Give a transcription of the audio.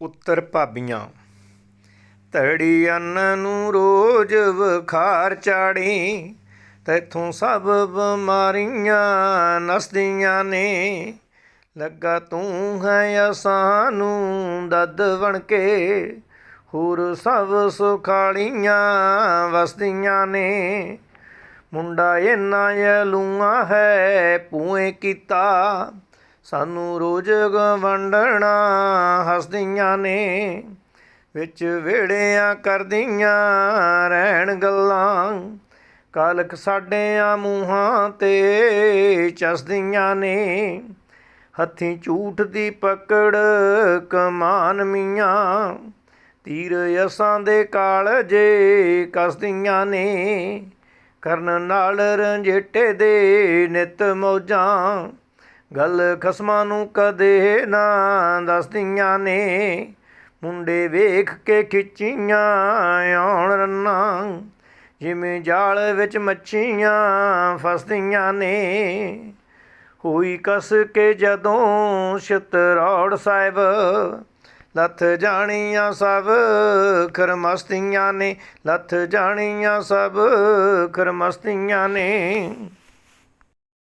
ਉੱਤਰ ਭਾਬੀਆਂ, ਧੜੀ ਅੰਨ ਨੂੰ ਰੋਜ਼ ਬੁਖਾਰ ਚਾੜੀ, ਤੈਥੋਂ ਸਭ ਬਿਮਾਰੀਆਂ ਨਸਦੀਆਂ ਨੇ। ਲੱਗਾ ਤੂੰ ਹੈ ਅਸਾਂ ਨੂੰ ਦੱਦ ਬਣ ਕੇ, ਹੋਰ ਸਭ ਸੁਖਾਲੀਆਂ ਵਸਦੀਆਂ ਨੇ। ਮੁੰਡਾ ਇਹਨਾਂ ਯਲੂਆ ਹੈ, ਪੂਏ ਕੀਤਾ ਸਾਨੂੰ ਰੋਜ਼ ਵੰਡਣਾ ਹੱਸਦੀਆਂ ਨੇ, ਵਿੱਚ ਵੇੜਿਆਂ ਕਰਦੀਆਂ ਰਹਿਣ ਗੱਲਾਂ। ਕਾਲਕ ਸਾਡਿਆਂ ਮੂੰਹਾਂ ਤੇ ਚਸਦੀਆਂ ਨੇ, ਹੱਥੀਂ ਝੂਠ ਦੀ ਪਕੜ ਕਮਾਨ ਮੀਆਂ। ਤੀਰ ਅਸਾਂ ਦੇ ਕਾਲਜੇ ਕਸਦੀਆਂ ਨੇ, ਕਰਨ ਨਾਲ ਰੰਜੇਟੇ ਦੇ ਨਿਤ ਮੌਜਾਂ। ਗੱਲ ਖਸਮਾਂ ਨੂੰ ਕਦੇ ਨਾ ਦੱਸਦੀਆਂ ਨੇ। ਮੁੰਡੇ ਵੇਖ ਕੇ ਖਿੱਚੀਆਂ ਆਉਣ ਰੰਨਾਂ। ਜਿਵੇਂ ਜਾਲ ਵਿੱਚ ਮੱਛੀਆਂ ਫਸਦੀਆਂ ਨੇ। ਹੋਈ ਕਸ ਕੇ ਜਦੋਂ ਸ਼ਤਰੌੜ ਸਾਹਿਬ, ਲੱਥ ਜਾਣੀਆਂ ਸਭ ਖਰਮਸਤੀਆਂ ਨੇ। ਲੱਥ ਜਾਣੀਆਂ ਸਭ ਖਰਮਸਤੀਆਂ ਨੇ।